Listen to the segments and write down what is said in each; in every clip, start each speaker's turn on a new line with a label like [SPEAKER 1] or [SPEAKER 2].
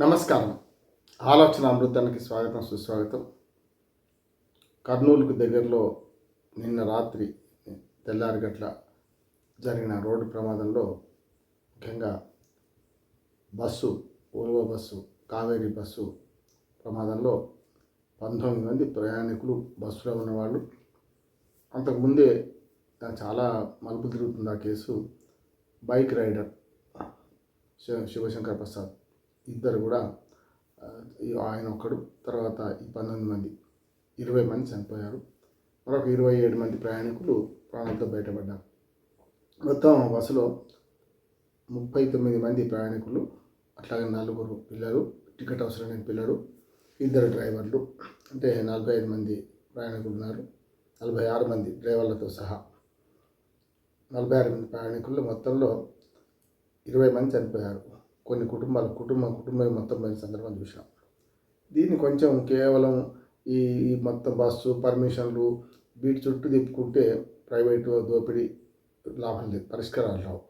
[SPEAKER 1] నమస్కారం. ఆలోచన అమృతానికి స్వాగతం సుస్వాగతం. కర్నూలుకు దగ్గరలో నిన్న రాత్రి తెల్లారి గట్ల జరిగిన రోడ్డు ప్రమాదంలో ముఖ్యంగా bus Volvo bus Kaveri bus ప్రమాదంలో పంతొమ్మిది మంది ప్రయాణికులు బస్సులో ఉన్నవాళ్ళు. అంతకుముందే చాలా మలుపు తిరుగుతుంది ఆ case. Bike rider Shiva Shivashankar Prasad. ఇద్దరు కూడా ఆయన ఒక్కడు తర్వాత ఈ పంతొమ్మిది మంది ఇరవై మంది చనిపోయారు. మరొక ఇరవై ఏడు మంది ప్రయాణికులు ప్రాణాలతో బయటపడ్డారు. మొత్తం బస్సులో ముప్పై తొమ్మిది మంది ప్రయాణికులు అట్లాగే నలుగురు పిల్లలు టికెట్ అవసరం లేని పిల్లలు ఇద్దరు డ్రైవర్లు అంటే నలభై ఐదు మంది ప్రయాణికులు ఉన్నారు. నలభై ఆరు మంది డ్రైవర్లతో సహా. నలభై ఆరు మంది ప్రయాణికులు మొత్తంలో ఇరవై మంది చనిపోయారు. కొన్ని కుటుంబాలు కుటుంబం కుటుంబం మొత్తం పోయిన సందర్భం చూసాం దీన్ని కొంచెం కేవలం ఈ మొత్తం బస్సు పర్మిషన్లు వీటి చుట్టూ తిప్పుకుంటే ప్రైవేటు దోపిడీ లాభం లేదు పరిష్కారాలు రావు.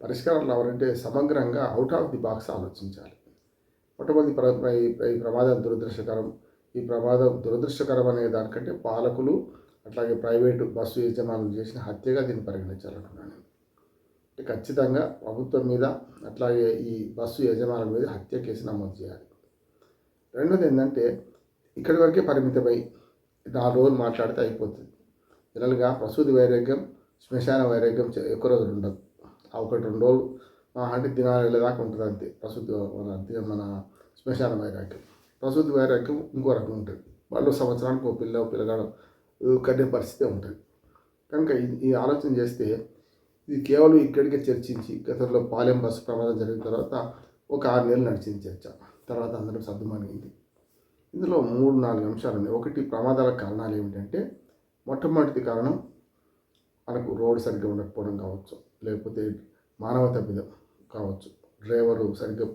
[SPEAKER 1] పరిష్కారాలు రావాలంటే సమగ్రంగా అవుట్ ఆఫ్ ది బాక్స్ ఆలోచించాలి. మొట్టమొదటి ప్ర ఈ ప్రమాదం దురదృష్టకరం ఈ ప్రమాదం దురదృష్టకరం అనే దానికంటే పాలకులు అట్లాగే ప్రైవేటు బస్సు యజమానులు చేసిన హత్యగా దీన్ని పరిగణించాలనుకున్నాను. నేను ఖచ్చితంగా ప్రభుత్వం మీద అట్లాగే ఈ బస్సు యజమానుల మీద హత్య కేసు నమోదు చేయాలి. రెండోది ఏంటంటే ఇక్కడి వరకే పరిమితమై నాలుగు రోజులు మాట్లాడితే అయిపోతుంది. జనరల్గా ప్రసూతి వైరాగ్యం శ్మశాన వైరాగ్యం ఎక్కువ రోజులు ఉండదు. ఆ ఒకటి రెండు రోజులు అంటే దినాలు వెళ్ళేదాకా ఉంటుంది అంతే. ప్రసూతి మన మన శ్మశాన వైరాగ్యం. ప్రసూతి వైరాగ్యం ఇంకో రకం ఉంటుంది. వాళ్ళు సంవత్సరానికి ఒక పిల్ల పిల్లగాడు కట్టే పరిస్థితి ఉంటుంది. కనుక ఈ ఆలోచన చేస్తే ఇది కేవలం ఇక్కడికే చర్చించి గతంలో పాలెం బస్సు ప్రమాదం జరిగిన తర్వాత ఒక ఆరు నెలలు నడిచింది చర్చ. తర్వాత అందరం సర్దుమణిగింది. ఇందులో మూడు నాలుగు అంశాలు ఉన్నాయి. ఒకటి ప్రమాదాల కారణాలు ఏమిటంటే మొట్టమొదటి కారణం మనకు రోడ్డు సరిగ్గా ఉండకపోవడం కావచ్చు. లేకపోతే మానవ తప్పిదం కావచ్చు. డ్రైవరు సరిగ్గా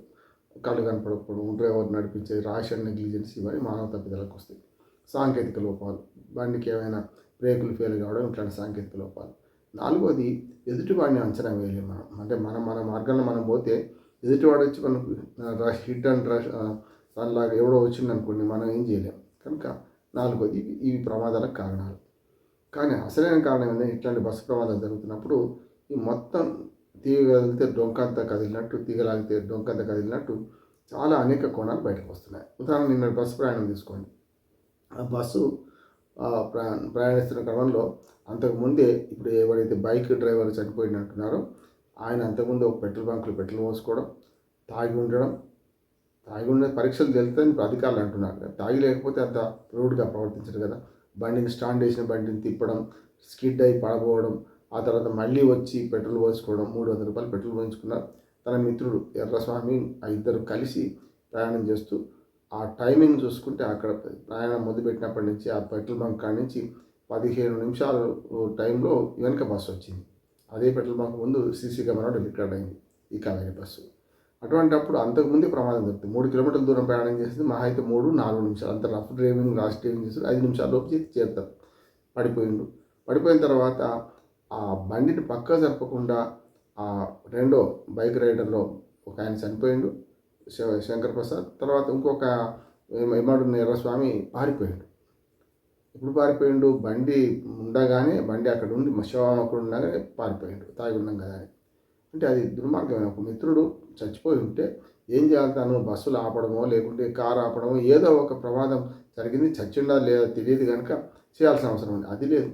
[SPEAKER 1] కళ్ళు కనపడకపోవడం డ్రైవర్ నడిపించే ర్యాష్ అండ్ నెగ్లిజెన్స్ ఇవన్నీ మానవ తప్పిదాలకు వస్తాయి. సాంకేతిక లోపాలు బండికి ఏమైనా బ్రేకులు ఫెయిల్ కావడం ఇట్లాంటి సాంకేతిక లోపాలు. నాలుగోది ఎదుటివాడిని అంచనా వేయలేము మనం. అంటే మనం మన మార్గంలో మనం పోతే ఎదుటివాడు వచ్చి మనకు రష్ హిట్ అండ్ రష్ దానిలాగా ఎవడో వచ్చింది అనుకోండి మనం ఏం చేయలేం. కనుక నాలుగోది ఇవి ప్రమాదాలకు కారణాలు. కానీ అసలైన కారణం ఏంటంటే ఇట్లాంటి బస్సు ప్రమాదాలు జరుగుతున్నప్పుడు ఈ మొత్తం తీగ కదిలితే డొంకంతా కదిలినట్టు తీగలాగితే డొంకంతా కదిలినట్టు చాలా అనేక కోణాలు బయటకు వస్తున్నాయి. ఉదాహరణ నిన్న బస్సు ప్రయాణం తీసుకోండి. ఆ బస్సు ప్రయాణిస్తున్న క్రమంలో అంతకుముందే ఇప్పుడు ఎవరైతే బైక్ డ్రైవర్ చనిపోయినట్టున్నారో ఆయన అంతకుముందు ఒక పెట్రోల్ బంక్లో పెట్రోల్ పోసుకోవడం తాగి ఉండడం తాగి ఉండే పరీక్షలు తెలుస్తాయని ఇప్పుడు అధికారులు అంటున్నారు తాగి లేకపోతే అంత రూడ్గా ప్రవర్తించరు కదా. బండిని స్టాండ్ వేసిన బండిని తిప్పడం స్కిడ్ అయి పడబోవడం ఆ తర్వాత మళ్ళీ వచ్చి పెట్రోల్ పోసుకోవడం మూడు వందల రూపాయలు పెట్రోల్ పోయించుకున్నారు. తన మిత్రుడు ఎర్రస్వామి ఆ ఇద్దరు కలిసి ప్రయాణం చేస్తూ ఆ టైమింగ్ చూసుకుంటే అక్కడ ప్రయాణం మొదలుపెట్టినప్పటి నుంచి ఆ పెట్రోల్ బంక్ కాడి నుంచి పదిహేను నిమిషాలు టైంలో వెనక బస్సు వచ్చింది. అదే పెట్రోల్ బంక్ ముందు సీసీ కెమెరా రికార్డ్ అయింది ఈ కావేరీ బస్సు. అటువంటిప్పుడు అంతకుముందే ప్రమాదం జరుగుతుంది మూడు కిలోమీటర్ల దూరం ప్రయాణం చేసింది. మహా అయితే మూడు నాలుగు నిమిషాలు. అంత రఫ్ డ్రైవింగ్ రాష్ డ్రైవింగ్ చేసి ఐదు నిమిషాల లోపు చేరుతారు. పడిపోయిండు. పడిపోయిన తర్వాత ఆ బండిని పక్క జరపకుండా ఆ రెండో బైక్ రైడర్లో ఒక ఆయన చనిపోయిండు. శంకర్ ప్రసాద్ తర్వాత ఇంకొక ఎమ్మడు నేరస్వామి పారిపోయాడు. ఇప్పుడు పారిపోయిండు బండి ఉండగానే బండి అక్కడ ఉండి శవం అక్కడ ఉండగానే పారిపోయిండు తాగి ఉన్నాం కదా అని. అంటే అది దుర్మార్గమైన ఒక మిత్రుడు చచ్చిపోయి ఉంటే ఏం చేయాలి తను? బస్సులు ఆపడమో లేకుంటే కారు ఆపడమో ఏదో ఒక ప్రమాదం జరిగింది చచ్చిండా లేదా తెలియదు కనుక చేయాల్సిన అవసరం ఉంది. అది లేదు.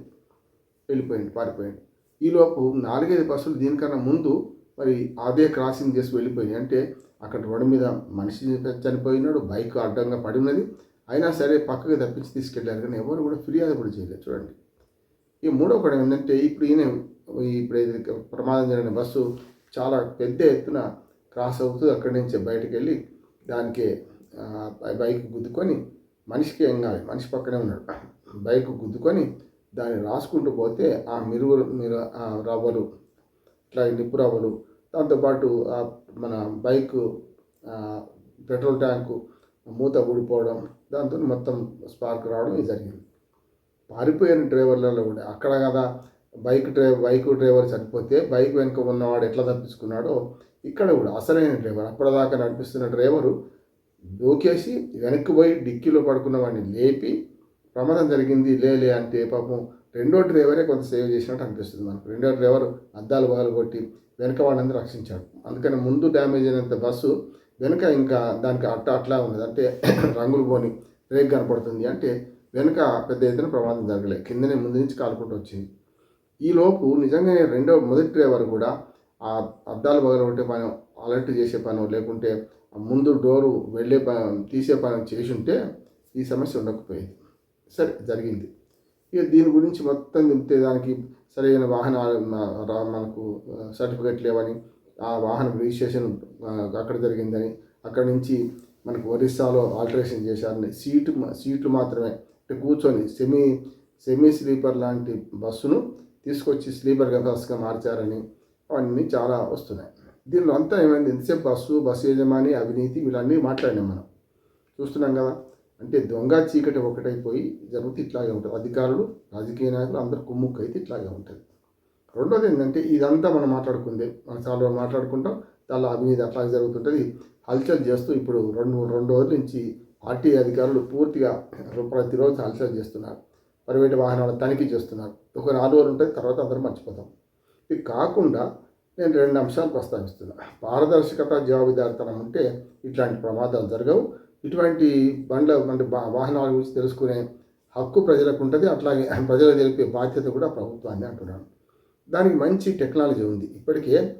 [SPEAKER 1] వెళ్ళిపోయింది పారిపోయింది ఈలోపు నాలుగైదు బస్సులు దీనికన్నా ముందు మరి అదే క్రాసింగ్ చేసి వెళ్ళిపోయినాయి. అంటే అక్కడ రోడ్డు మీద మనిషి చనిపోయినాడు బైక్ అడ్డంగా పడి ఉన్నది. అయినా సరే పక్కకు తప్పించి తీసుకెళ్ళారు కానీ ఎవరు కూడా ఫిర్యాదు కూడా చేయలేదు. చూడండి. ఈ మూడో కూడా ఏంటంటే ఇప్పుడు ఈయన ఇప్పుడు ఇది ప్రమాదం జరిగిన బస్సు చాలా పెద్ద ఎత్తున క్రాస్ అవుతూ అక్కడి నుంచి బయటకు వెళ్ళి దానికి బైక్ గుద్దుకొని మనిషికి ఏం కాదు మనిషి పక్కనే ఉన్నాడు. బైక్ గుద్దుకొని దాన్ని రాసుకుంటూ పోతే ఆ మిరువులు మీరు రవ్వలు ఇట్లా నిప్పు రవ్వలు దాంతోపాటు మన బైకు పెట్రోల్ ట్యాంకు మూత ఊడిపోవడం దాంతో మొత్తం స్పార్క్ రావడం ఇది జరిగింది. పారిపోయిన డ్రైవర్లలో కూడా అక్కడ కదా బైక్ డ్రైవర్ బైక్ డ్రైవర్ చనిపోతే బైక్ వెనుక ఉన్నవాడు ఎట్లా తప్పించుకున్నాడో ఇక్కడ కూడా అసలైన డ్రైవర్ అప్పటిదాకా నడిపిస్తున్న డ్రైవరు దూకేసి వెనక్కి పోయి డిక్కీలో పడుకున్న వాడిని లేపి ప్రమాదం జరిగింది లేలే అంటే పాపం రెండో డ్రైవరే కొంత సేవ్ చేసినట్టు అనిపిస్తుంది మనకు. రెండో డ్రైవర్ అద్దాలు బాగా కొట్టి వెనక వాళ్ళందరూ రక్షించాడు. అందుకని ముందు డ్యామేజ్ అయినంత బస్సు వెనక ఇంకా దానికి అట్ట అట్లా ఉన్నది. అంటే రంగులు పోని రేక్ కనపడుతుంది. అంటే వెనక పెద్ద ఎత్తున ప్రమాదం జరగలేదు. కిందనే ముందు నుంచి కాలుకుంటూ వచ్చింది. ఈ లోపు నిజంగానే రెండో మొదటి డ్రైవర్ కూడా ఆ అద్దాలు పగలగొట్టే పని అలర్ట్ చేసే పని లేకుంటే ముందు డోరు వెళ్ళే పని తీసే పని చేసి ఉంటే ఈ సమస్య ఉండకపోయేది. సరే జరిగింది. ఇక దీని గురించి మొత్తం దింపితే దానికి సరైన వాహనాలు మనకు సర్టిఫికెట్ లేవని ఆ వాహనం రిజిస్ట్రేషన్ అక్కడ జరిగిందని అక్కడ నుంచి మనకు ఒరిస్సాలో ఆల్టరేషన్ చేశారని సీటు సీట్లు మాత్రమే. అంటే కూర్చొని సెమీ సెమీ స్లీపర్ లాంటి బస్సును తీసుకొచ్చి స్లీపర్ బస్సుగా మార్చారని అవన్నీ చాలా వస్తున్నాయి. దీనిలో అంతా ఏమైంది? ఎంతసేపు బస్సు బస్సు యజమాని అవినీతి వీళ్ళన్నీ మాట్లాడినాం మనం. చూస్తున్నాం కదా? అంటే దొంగ చీకటి ఒకటైపోయి జరుగుతూ ఇట్లాగే ఉంటుంది. అధికారులు రాజకీయ నాయకులు అందరు కుమ్ముక్కు అయితే ఇట్లాగే ఉంటుంది. రెండోది ఏంటంటే ఇదంతా మనం మాట్లాడుకుందే మనం చాలా మాట్లాడుకుంటాం దానిలో అవినీతి అట్లాగే జరుగుతుంటుంది. హల్చల్ చేస్తూ ఇప్పుడు రెండు రెండు రోజుల నుంచి ఆర్టీఐ అధికారులు పూర్తిగా ప్రతిరోజు హల్చల్ చేస్తున్నారు. ప్రైవేటు వాహనాలు తనిఖీ చేస్తున్నారు. ఒక నాలుగు రోజులు ఉంటుంది తర్వాత అందరూ మర్చిపోతాం. ఇది కాకుండా నేను రెండు అంశాలు ప్రస్తావిస్తున్నా. పారదర్శకత జవాబుదారితనం ఉంటే ఇట్లాంటి ప్రమాదాలు జరగవు. ఇటువంటి బండ్ల అంటే వాహనాల గురించి తెలుసుకునే హక్కు ప్రజలకు ఉంటుంది. అట్లాగే ప్రజలకు తెలిపే బాధ్యత కూడా ప్రభుత్వాన్ని అంటున్నాను. దానికి మంచి టెక్నాలజీ ఉంది. ఇప్పటికే